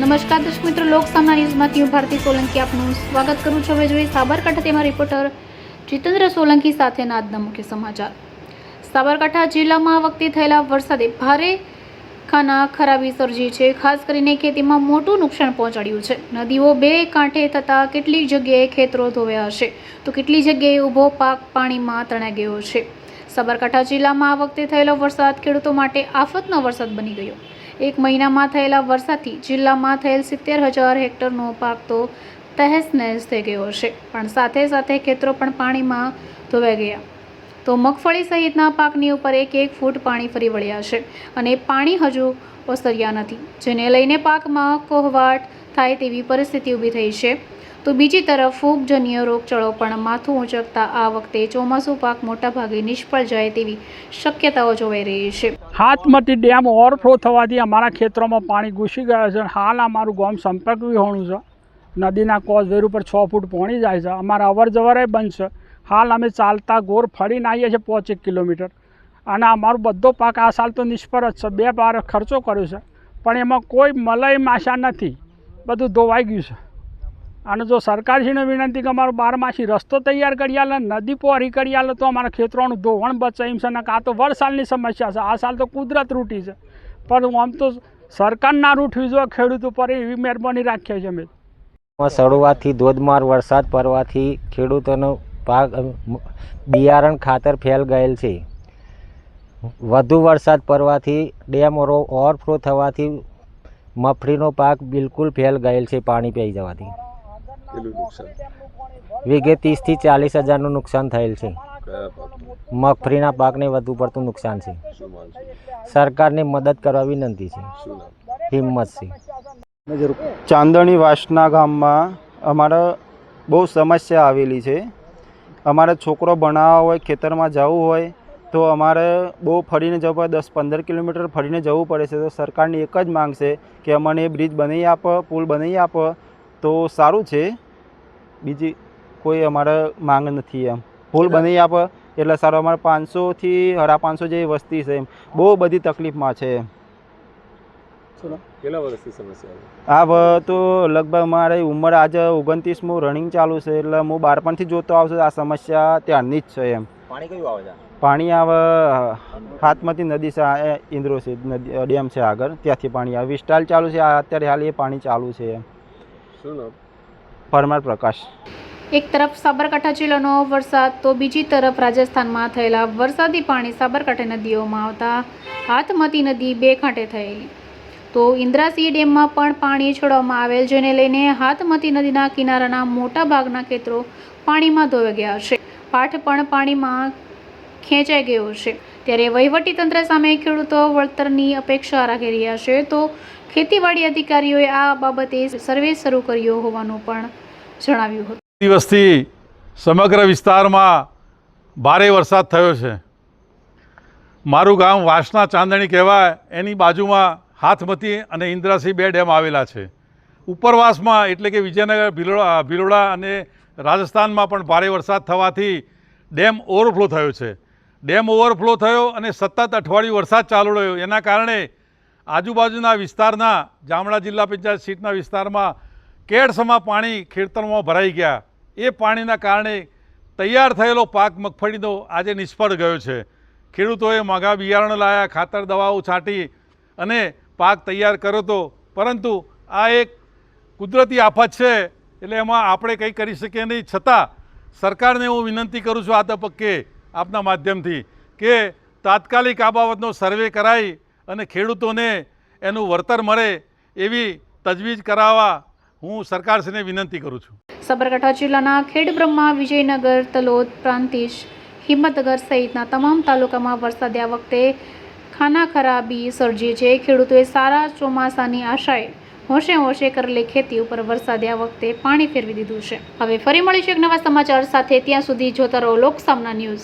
નમસ્કાર દર્શક મિત્રો લોકસામના ન્યૂઝમાંથી હું ભારતી સોલંકી આપનું સ્વાગત કરું છું. હવે જોઈએ સાબરકાંઠા તેમાં રિપોર્ટર જીતેન્દ્ર સોલંકી સાથેના આજના મુખ્ય સમાચાર. સાબરકાંઠા જિલ્લામાં આ વખતે થયેલા વરસાદે ભારે ખાના ખરાબી સર્જી છે. ખાસ કરીને ખેતીમાં મોટું નુકસાન પહોંચાડ્યું છે. નદીઓ બે કાંઠે થતાં કેટલીક જગ્યાએ ખેતરો ધોવ્યા હશે? તો કેટલી જગ્યાએ ઊભો પાક પાણીમાં તણાઈ ગયો છે? સાબરકાંઠા જિલ્લામાં આ વખતે થયેલો વરસાદ ખેડૂતો માટે આફતનો વરસાદ બની ગયો. એક મહિનામાં થયેલા વરસાદથી જિલ્લામાં થયેલ સિત્તેર હજાર હેક્ટરનો પાક તો તહેસ નહેસ થઈ ગયો છે પણ સાથે સાથે ખેતરો પણ પાણીમાં ધોવાઈ ગયા. તો મગફળી સહિતના પાકની ઉપર એક એક ફૂટ પાણી ફરી વળ્યા છે અને પાણી હજુ ઓસર્યા નથી, જેને લઈને પાકમાં કોહવાટ થાય તેવી પરિસ્થિતિ ઊભી થઈ છે. તો બીજી તરફ ફૂગજન્ય રોગચાળો પણ માથું ઊંચકતા આ વખતે ચોમાસું પાક મોટાભાગે નિષ્ફળ જાય તેવી શક્યતાઓ જોવાઈ રહી છે. હાથમાંથી ડેમ ઓવરફ્લો થવાથી અમારા ખેતરોમાં પાણી ઘૂસી ગયા છે હાલ અમારું ગામ સંપર્ક વિહોણું છે. નદીના કોઝવેર ઉપર છ ફૂટ પહોંચી જાય છે. અમારા અવર જવરે બંધ છે. હાલ અમે ચાલતા ગોર ફરીને આવીએ છીએ પોચેક કિલોમીટર. અને અમારો બધો પાક આ સાલ તો નિષ્ફળ જ છે. બે બાર ખર્ચો કર્યો છે. પણ એમાં કોઈ મલય માશા નથી. બધું ધોવાઈ ગયું છે. અને જો સરકારશ્રીને વિનંતી કે અમારો બારમાસી રસ્તો તૈયાર કરી આલે, નદી પોરી કરી આલે, તો અમારા ખેતરોનું ધોવણ બચે એમ છે ને કાં તો વરસાદની સમસ્યા છે. આ સાલ તો કુદરત રૂટી છે. પણ આમ તો સરકાર ના રૂઠવી જો ખેડૂત ઉપર એવી મહેરબાની રાખીએ છીએ અમે. સડવાથી ધોધમાર વરસાદ પડવાથી ખેડૂતોનો પાક બિયારણ ખાતર ફેલ ગયેલ છે. વધુ વરસાદ પડવાથી ડેમ ઓવરફ્લો થવાથી મફળીનો પાક બિલકુલ ફેલ ગયેલ છે, પાણી પી જવાથી. કેટલું નુકસાન. વીઘે ત્રીસથી ચાલીસ હજારનું નુકસાન થયેલ છે. મગફળીના પાકને વધુ પડતું નુકસાન છે. સરકારને મદદ કરવા વિનંતી છે. હિંમત છે ચાંદણી વાસના ગામમાં અમારે બહુ સમસ્યા આવેલી છે. અમારે છોકરો ભણાવવા હોય ખેતરમાં જવું હોય તો અમારે બહુ ફરીને જવું પડે દસ પંદર કિલોમીટર ફરીને જવું પડે છે. તો સરકારની એક જ માંગ છે કે અમને બ્રિજ બનાવી આપો પુલ બનાવી આપો તો સારું છે. બીજી કોઈ અમારે માંગ નથી એમ. પુલ બની આપે એટલે સર અમારે પાંચસોથી હરા પાંચસો જેવી વસ્તી છે એમ. બહુ બધી તકલીફમાં છે એમ. કેટલા વર્ષથી સમસ્યા વ- તો લગભગ મારી ઉંમર આજે ઓગણત્રીસમું રનિંગ ચાલુ છે એટલે હું બાળપણથી જોતો આવશે આ સમસ્યા ત્યારની જ છે એમ. પાણી કયું આવે છે? પાણી આવે હાથમાંથી નદી છે ઇન્દ્રો છે નદી ડેમ છે આગળ ત્યાંથી પાણી આવે. વિસ્ટાલ ચાલુ છે આ અત્યારે હાલ એ પાણી ચાલુ છે એમ. શું પરમાર પ્રકાશ. એક તરફ સાબરકાંઠા જિલ્લાનો વરસાદ, તો બીજી તરફ રાજસ્થાનમાં થયેલા વરસાદી પાણી સાબરકાંઠા નદીઓમાં આવતા હાથમતી નદી બે કાંઠે થયેલી. તો ઇન્દ્રાસી ડેમમાં પણ પાણી છોડવામાં આવેલ, જેને લઈને હાથમતી નદીના કિનારાના મોટા ભાગના ખેતરો પાણીમાં ધોવાઈ ગયા છે. પાઠ પણ પાણીમાં ખેંચાઈ ગયો છે. ત્યારે વહીવટી તંત્ર સામે ખેડૂતો વળતરની અપેક્ષા રાખી રહ્યા છે. તો ખેતીવાડી અધિકારીઓએ આ બાબતે સર્વે શરૂ કર્યો હોવાનું પણ જણાવ્યું હતું. દિવસથી સમગ્ર વિસ્તારમાં ભારે વરસાદ થયો છે. મારું ગામ વાસના ચાંદણી કહેવાય, એની બાજુમાં હાથમતી અને ઇન્દ્રાસિંહ બે ડેમ આવેલા છે. ઉપરવાસમાં એટલે કે વિજયનગર, ભિલોડા ભિલોડા અને રાજસ્થાનમાં પણ ભારે વરસાદ થવાથી ડેમ ઓવરફ્લો થયો છે. ડેમ ઓવરફ્લો થયો અને સતત અઠવાડિયું વરસાદ ચાલુ રહ્યો. એના કારણે આજુબાજુના વિસ્તારના જામડા જિલ્લા પંચાયત સીટના વિસ્તારમાં કેડસમાં પાણી ખેતરમાં ભરાઈ ગયા. એ પાણીના કારણે તૈયાર થયેલો પાક મગફળીનો આજે નિષ્ફળ ગયો છે. ખેડૂતોએ મોંઘા બિયારણ લાયા, ખાતર દવાઓ છાંટી અને પાક તૈયાર કર્યો હતો પરંતુ આ એક કુદરતી આફત છે એટલે એમાં આપણે કંઈ કરી શકીએ નહીં. છતાં સરકારને હું વિનંતી કરું છું આ તબક્કે આપના માધ્યમથી કે તાત્કાલિક આ બાબતનો સર્વે કરાઈ અને ખેડૂતોને એનું વળતર મળે એવી તજવીજ કરાવવા હું સરકારશ્રીને વિનંતી કરું છું. સાબરકાંઠા જિલ્લાના ખેડબ્રહ્મા વિજયનગર તલોદ પ્રાંતિજ હિંમતનગર સહિતના તમામ તાલુકામાં વરસાદ આ વખતે ખાના ખરાબી સર્જી છે. ખેડૂતોએ સારા ચોમાસાની આશાએ હોશે હોશે કરેલી ખેતી ઉપર વરસાદે આ વખતે પાણી ફેરવી દીધું છે. હવે ફરી મળીશું એક નવા સમાચાર સાથે. ત્યાં સુધી જોતા રહો લોકસામના ન્યૂઝ.